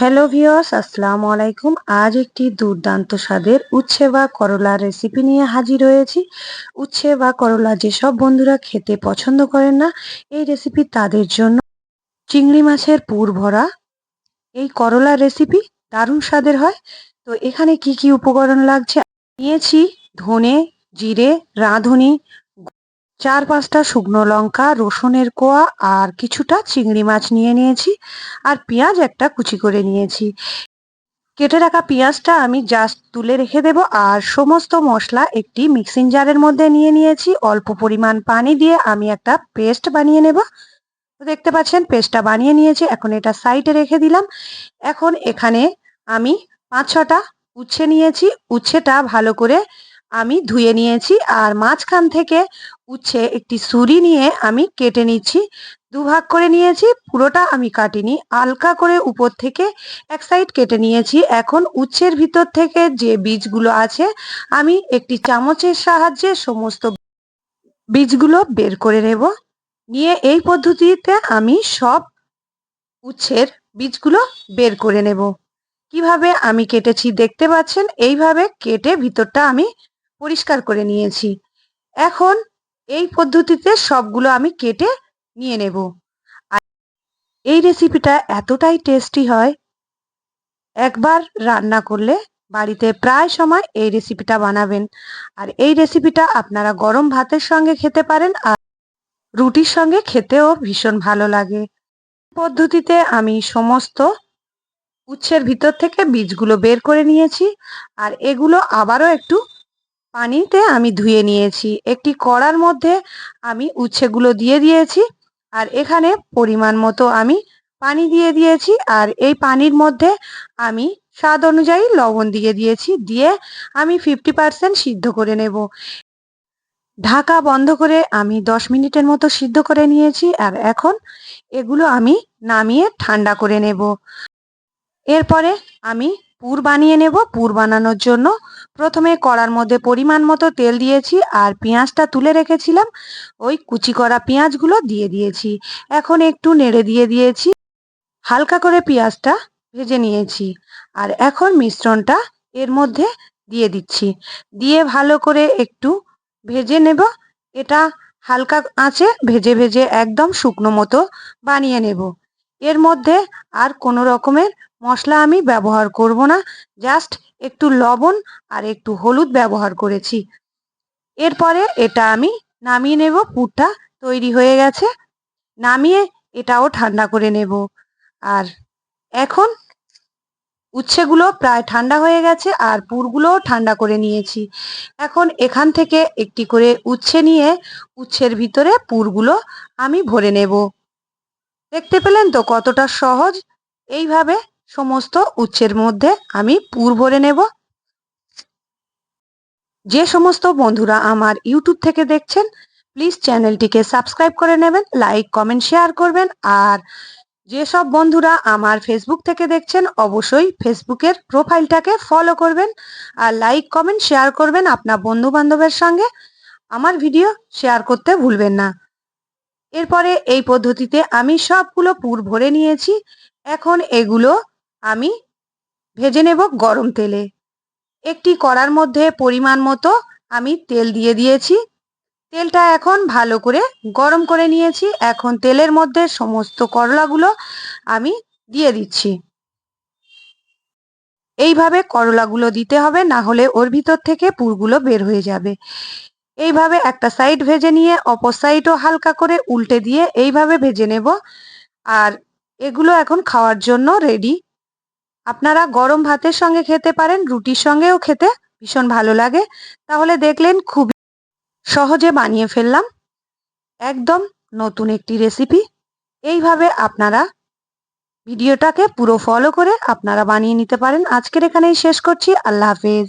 Hello ভিওস আসসালামু আলাইকুম। আজ একটি দুর্দান্ত স্বাদের উচ্ছে বা করলার রেসিপি নিয়ে হাজির হয়েছি। উচ্ছে বা করলা যেসব বন্ধুরা খেতে পছন্দ করেন না, এই রেসিপি তাদের জন্য চিংড়ি মাছের পুর ভরা। এই করলার রেসিপি দারুণ স্বাদের হয়। তো এখানে কি কি উপকরণ লাগছে? নিয়েছি ধনে, জিরে, রাঁধুনি চার পাঁচটা শুকনো লঙ্কা, রসুনের কোয়া আর কিছুটা চিংড়ি মাছ নিয়ে নিয়েছি আর পেঁয়াজ একটা কুচি করে নিয়েছি। কেটে রাখা পেঁয়াজটা আমি জাস্ট তুলে রেখে দেব আর সমস্ত মশলা একটি মিক্সিং জারের মধ্যে নিয়ে নিয়েছি। অল্প পরিমাণ পানি দিয়ে আমি একটা পেস্ট বানিয়ে নেব। দেখতে পাচ্ছেন পেস্টটা বানিয়ে নিয়েছি, এখন এটা সাইডে রেখে দিলাম। এখন এখানে আমি পাঁচ ছটা উচ্ছে নিয়েছি। উচ্ছেটা ভালো করে আমি ধুয়ে নিয়েছি আর মাঝখান থেকে উচ্ছে একটি সুরি নিয়ে আমি কেটে নিচ্ছি। দুভাগ করে নিয়েছি, পুরোটা আমি কাটিনি। হালকা করে উপর থেকে এক সাইড কেটে নিয়েছি। এখন উচ্ছের ভিতর থেকে যে বীজগুলো আছে, আমি একটি চামচের সাহায্যে সমস্ত বীজগুলো বের করে নেব। নিয়ে এই পদ্ধতিতে আমি সব উচ্ছের বীজগুলো বের করে নেব। কীভাবে আমি কেটেছি দেখতে পাচ্ছেন? এইভাবে কেটে ভিতরটা আমি পরিষ্কার করে নিয়েছি। এখন এই পদ্ধতিতে সবগুলো আমি কেটে নিয়ে নেব। আর এই রেসিপিটা এতটাই টেস্টি হয়, একবার রান্না করলে বাড়িতে প্রায় সময় এই রেসিপিটা বানাবেন। আর এই রেসিপিটা আপনারা গরম ভাতের সঙ্গে খেতে পারেন আর রুটির সঙ্গে খেতেও ভীষণ ভালো লাগে। পদ্ধতিতে আমি সমস্ত উচ্ছের ভিতর থেকে বীজগুলো বের করে নিয়েছি। আর এগুলো আবারও একটু পানিতে আমি ধুয়ে নিয়েছি। একটি কড়ার মধ্যে আমি উচ্ছেগুলো দিয়ে দিয়েছি আর এখানে পরিমাণ মতো আমি পানি দিয়ে দিয়েছি আর এই পানির মধ্যে আমি স্বাদ অনুযায়ী লবণ দিয়ে দিয়েছি। দিয়ে আমি ফিফটি পার্সেন্ট সিদ্ধ করে নেব। ঢাকা বন্ধ করে আমি দশ মিনিটের মতো সিদ্ধ করে নিয়েছি আর এখন এগুলো আমি নামিয়ে ঠান্ডা করে নেব। এরপরে আমি পুর বানিয়ে নেব, পুর বানানোর জন্য। প্রথমে কড়ার মধ্যে পরিমাণ মতো তেল দিয়েছি আর পেঁয়াজটা তুলে রেখেছিলাম। ওই কুচি করা পেঁয়াজগুলো দিয়ে দিয়েছি। এখন একটু নেড়ে দিয়ে দিয়েছি। হালকা করে পেঁয়াজটা ভেজে নিয়েছি। আর এখন মিশ্রণটা এর মধ্যে দিয়ে দিচ্ছি। দিয়ে ভালো করে একটু ভেজে নেব। এটা হালকা আঁচে ভেজে ভেজে একদম শুকনো মতো বানিয়ে নেব। এর মধ্যে আর কোনো রকমের মশলা আমি ব্যবহার করব না জাস্ট একটু লবণ আর একটু হলুদ ব্যবহার করেছি। এরপরে এটা আমি নামিয়ে নেব, পুরটা তৈরি হয়ে গেছে। নামিয়ে এটাও ঠান্ডা করে নেব। আর এখন উচ্ছেগুলো প্রায় ঠান্ডা হয়ে গেছে আর পুরগুলোও ঠান্ডা করে নিয়েছি। এখন এখান থেকে একটি করে উচ্ছে নিয়ে উচ্ছের ভিতরে পুরগুলো আমি ভরে নেব। দেখতে পেলেন তো কতটা সহজ? এইভাবে সমস্ত উচ্ছের মধ্যে আমি পুর ভরে নেব। যে সমস্ত বন্ধুরা আমার ইউটিউব থেকে দেখছেন প্লিজ চ্যানেলটিকে সাবস্ক্রাইব করে নেবেন লাইক কমেন্ট শেয়ার করবেন, আর যেসব বন্ধুরা আমার ফেসবুক থেকে দেখছেন, অবশ্যই ফেসবুকের প্রোফাইলটাকে ফলো করবেন, আর লাইক কমেন্ট শেয়ার করবেন আপনার বন্ধু বান্ধবের সঙ্গে। আমার ভিডিও শেয়ার করতে ভুলবেন না। এরপরে এই পদ্ধতিতে আমি সবগুলো পুর ভরে নিয়েছি। এখন এগুলো আমি ভেজে নেব গরম তেলে। একটি কড়ার মধ্যে পরিমাণ মতো আমি তেল দিয়ে দিয়েছি। তেলটা এখন ভালো করে গরম করে নিয়েছি। এখন তেলের মধ্যে সমস্ত করলাগুলো আমি দিয়ে দিচ্ছি। এইভাবে করলাগুলো দিতে হবে, না হলে ওর ভিতর থেকে পুরগুলো বের হয়ে যাবে। এইভাবে একটা সাইড ভেজে নিয়ে অপর সাইডও হালকা করে উল্টে দিয়ে এইভাবে ভেজে নেব। আর এগুলো এখন খাওয়ার জন্য রেডি আপনারা গরম ভাতের সঙ্গে খেতে পারেন, রুটির সঙ্গেও খেতে ভীষণ ভালো লাগে। তাহলে দেখলেন খুবই সহজে বানিয়ে ফেললাম। একদম নতুন একটি রেসিপি এইভাবে আপনারা ভিডিওটাকে পুরো ফলো করে আপনারা বানিয়ে নিতে পারেন। আজকের এখানেই শেষ করছি। আল্লাহ হাফেজ।